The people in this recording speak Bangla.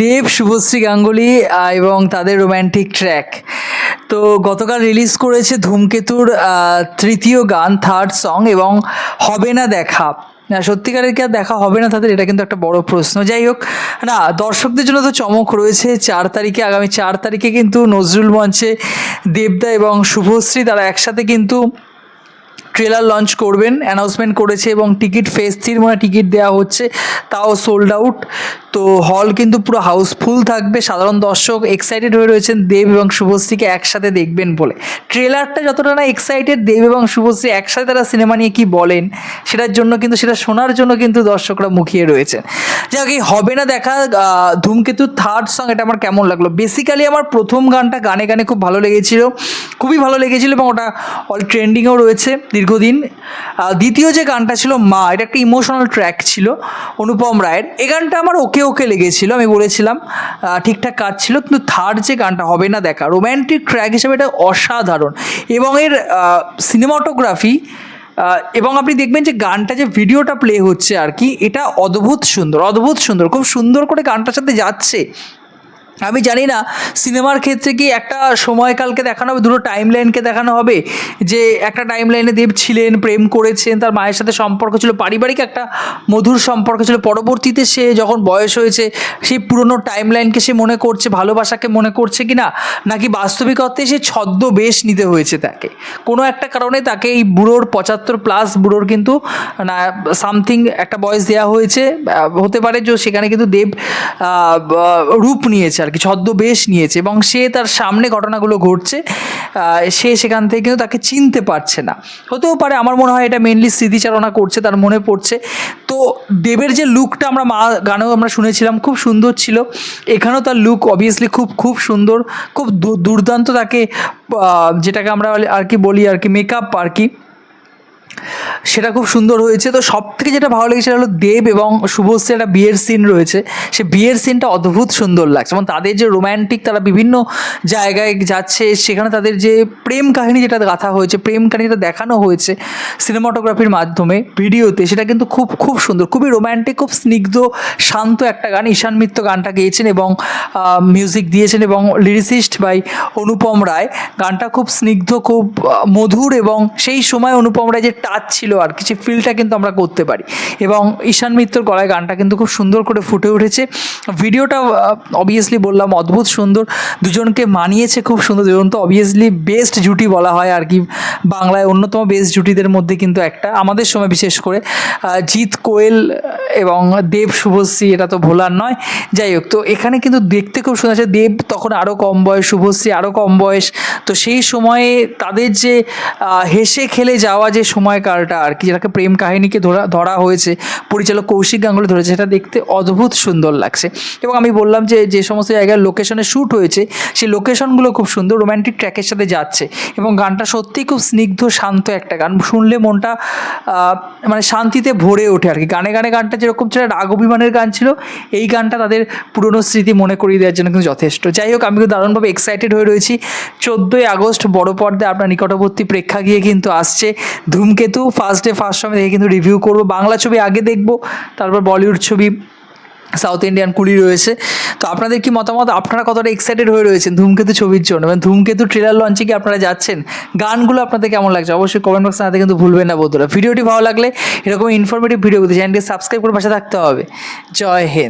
দেব, শুভশ্রী, গাঙ্গুলি এবং তাদের রোম্যান্টিক ট্র্যাক তো গতকাল রিলিজ করেছে ধূমকেতুর তৃতীয় গান থার্ড সং এবং হবে না দেখা। সত্যিকারের কি আর দেখা হবে না তাদের, এটা কিন্তু একটা বড় প্রশ্ন। যাই হোক, না, দর্শকদের জন্য তো চমক রয়েছে। চার তারিখে, আগামী চার তারিখে কিন্তু নজরুল মঞ্চে দেবদা এবং শুভশ্রী তারা একসাথে কিন্তু ট্রেলার লঞ্চ করবেন অ্যানাউন্সমেন্ট করেছে এবং টিকিট ফেস থ্রির মানে টিকিট দেওয়া হচ্ছে। তাও সোল্ড আউট তো হল কিন্তু পুরো হাউসফুল থাকবে। সাধারণ দর্শক এক্সাইটেড হয়ে রয়েছেন দেব এবং শুভশ্রীকে একসাথে দেখবেন বলে। ট্রেলারটা যতটা না এক্সাইটেড দেব এবং শুভশ্রী একসাথে তারা সিনেমা নিয়ে কী বলেন, সেটার জন্য কিন্তু, সেটা শোনার জন্য কিন্তু দর্শকরা মুখিয়ে রয়েছেন। যাক, এই হবে না দেখা ধূমকেতু থার্ড সং এটা আমার কেমন লাগল? বেসিক্যালি আমার প্রথম গানটা গানে গানে খুব ভালো লেগেছিল, খুবই ভালো লেগেছিল এবং ওটা অল ট্রেন্ডিংয়েও রয়েছে দীর্ঘদিন। দ্বিতীয় যে গানটা ছিল মা, এটা একটা ইমোশনাল ট্র্যাক ছিল, অনুপম রায়ের। এই গানটা আমার ওকে ওকে ওকে লেগেছিল, আমি বলেছিলাম ঠিকঠাক কাজ ছিল, কিন্তু থার্ড যে গানটা হবে না দেখা রোম্যান্টিক ট্র্যাক হিসেবে এটা অসাধারণ। এবং এর সিনেমাটোগ্রাফি এবং আপনি দেখবেন যে গানটা যে ভিডিওটা প্লে হচ্ছে আর কি, এটা অদ্ভুত সুন্দর অদ্ভুত সুন্দর, খুব সুন্দর করে গানটার সাথে যাচ্ছে। আমি জানি না, সিনেমার ক্ষেত্রে কি একটা সময়কালকে দেখানো হবে, দুটো টাইম লাইনকে দেখানো হবে? যে একটা টাইম লাইনে দেব ছিলেন, প্রেম করেছেন, তার মায়ের সাথে সম্পর্ক ছিল, পারিবারিক একটা মধুর সম্পর্ক ছিল। পরবর্তীতে সে যখন বয়স হয়েছে, সেই পুরনো টাইম লাইনকে সে মনে করছে, ভালোবাসাকে মনে করছে কি না নাকি বাস্তবিক অর্থে সে ছদ্মবেশ নিতে হয়েছে তাকে? কোনো একটা কারণে তাকে এই বুড়োর পঁচাত্তর প্লাস বুড়োর কিন্তু, না সামথিং একটা বয়স দেওয়া হয়েছে হতে পারে যে সেখানে কিন্তু দেব রূপ নিয়েছে আর কি ছদ্মবেশ নিয়েছে এবং সে তার সামনে ঘটনাগুলো ঘটছে সে সেখান থেকে কিন্তু তাকে চিনতে পারছে না। হতেও পারে আমার মনে হয় এটা মেনলি স্মৃতিচারণা করছে, তার মনে পড়ছে। তো দেবের যে লুকটা আমরা মা গানেও আমরা শুনেছিলাম, খুব সুন্দর ছিল। এখানেও তার লুক অবভিয়াসলি খুব খুব সুন্দর, খুব দুর্দান্ত তাকে যেটাকে আমরা আর কি বলি আর কি মেকআপ আর কি। সেটা খুব সুন্দর হয়েছে। তো সব থেকে যেটা ভালো লেগেছে সেটা হলো দেব এবং শুভশ্রী একটা বিয়ের সিন রয়েছে। সে বিয়ের সিনটা অদ্ভুত সুন্দর লাগছে। এবং তাদের যে রোম্যান্টিক তারা বিভিন্ন জায়গায় যাচ্ছে, সেখানে তাদের যে প্রেম কাহিনী যেটা গাথা হয়েছে, প্রেম কাহিনী যেটা দেখানো হয়েছে সিনেমাটোগ্রাফির মাধ্যমে ভিডিওতে সেটা কিন্তু খুব খুব সুন্দর, খুবই রোম্যান্টিক খুব স্নিগ্ধ, শান্ত একটা গান। ঈশান মিত্র গানটা গেয়েছেন এবং মিউজিক দিয়েছেন এবং লিরিসিস্ট বাই অনুপম রায়। গানটা খুব স্নিগ্ধ, খুব মধুর এবং সেই সময় অনুপম রায় যে টাচ ছিল আর কি সেই ফিলটা কিন্তু আমরা করতে পারি। এবং ঈশান মিত্রর গলায় গানটা কিন্তু খুব সুন্দর করে ফুটে উঠেছে। ভিডিওটা অবভিয়াসলি বললাম অদ্ভুত সুন্দর। দুজনকে মানিয়েছে খুব সুন্দর। দুজন তো অবভিয়াসলি বেস্ট জুটি বলা হয় আর কি। বাংলায় অন্যতম বেস্ট জুটিদের মধ্যে কিন্তু একটা। আমাদের সময় বিশেষ করে জিৎ কোয়েল এবং দেব শুভশ্রী, এটা তো ভোলার নয়। যাই হোক, তো এখানে কিন্তু দেখতে খুব সুন্দর আছে। দেব তখন আরও কম বয়স, শুভশ্রী আরও কম বয়স। তো সেই সময়ে তাদের যে হেসে খেলে যাওয়া যে সময়কালটা আর কি, যেটাকে প্রেম কাহিনীকে ধরা ধরা হয়েছে, পরিচালক কৌশিক গাঙ্গুলি ধরেছে, সেটা দেখতে অদ্ভুত সুন্দর লাগছে। এবং আমি বললাম যে যে সমস্ত জায়গায় লোকেশনে শ্যুট হয়েছে, সেই লোকেশনগুলো খুব সুন্দর রোম্যান্টিক ট্র্যাকের সাথে যাচ্ছে। এবং গানটা সত্যিই খুব স্নিগ্ধ, শান্ত একটা গান। শুনলে মনটা মানে শান্তিতে ভরে ওঠে আর কি। গানে গানে গানটা যেরকম ছিল, রাগ অভিমানের গান ছিল, এই গানটা তাদের পুরনো স্মৃতি মনে করিয়ে দেওয়ার জন্য কিন্তু যথেষ্ট। যাই হোক, আমি কিন্তু দারুণভাবে এক্সাইটেড হয়ে রয়েছি। চোদ্দোই আগস্ট বড় পর্দায় আপনার নিকটবর্তী প্রেক্ষাগৃহে কিন্তু আসছে ধূমকেতু ফার্স্ট ডে ফার্স্ট সময় দেখে কিন্তু রিভিউ করব। বাংলা ছবি আগে দেখব, তারপর বলিউড ছবি সাউথ ইন্ডিয়ান কুলি রয়েছে। তো আপনাদের কি মতামত? আপনারা কতটা এক্সাইটেড হয়ে রয়েছেন ধূমকেতু ছবির জন্য? মানে ধূমকেতু ট্রেলার লঞ্চে কি আপনারা যাচ্ছেন? গানগুলো আপনাদের কেমন লাগছে? অবশ্যই কমেন্ট বক্সে জানাতে কিন্তু ভুলবেন না বন্ধুরা। ভিডিওটি ভালো লাগলে এরকম ইনফরমেটিভ ভিডিও চ্যানেলটি সাবস্ক্রাইব করে পাশে থাকতে হবে। জয় হিন্দ।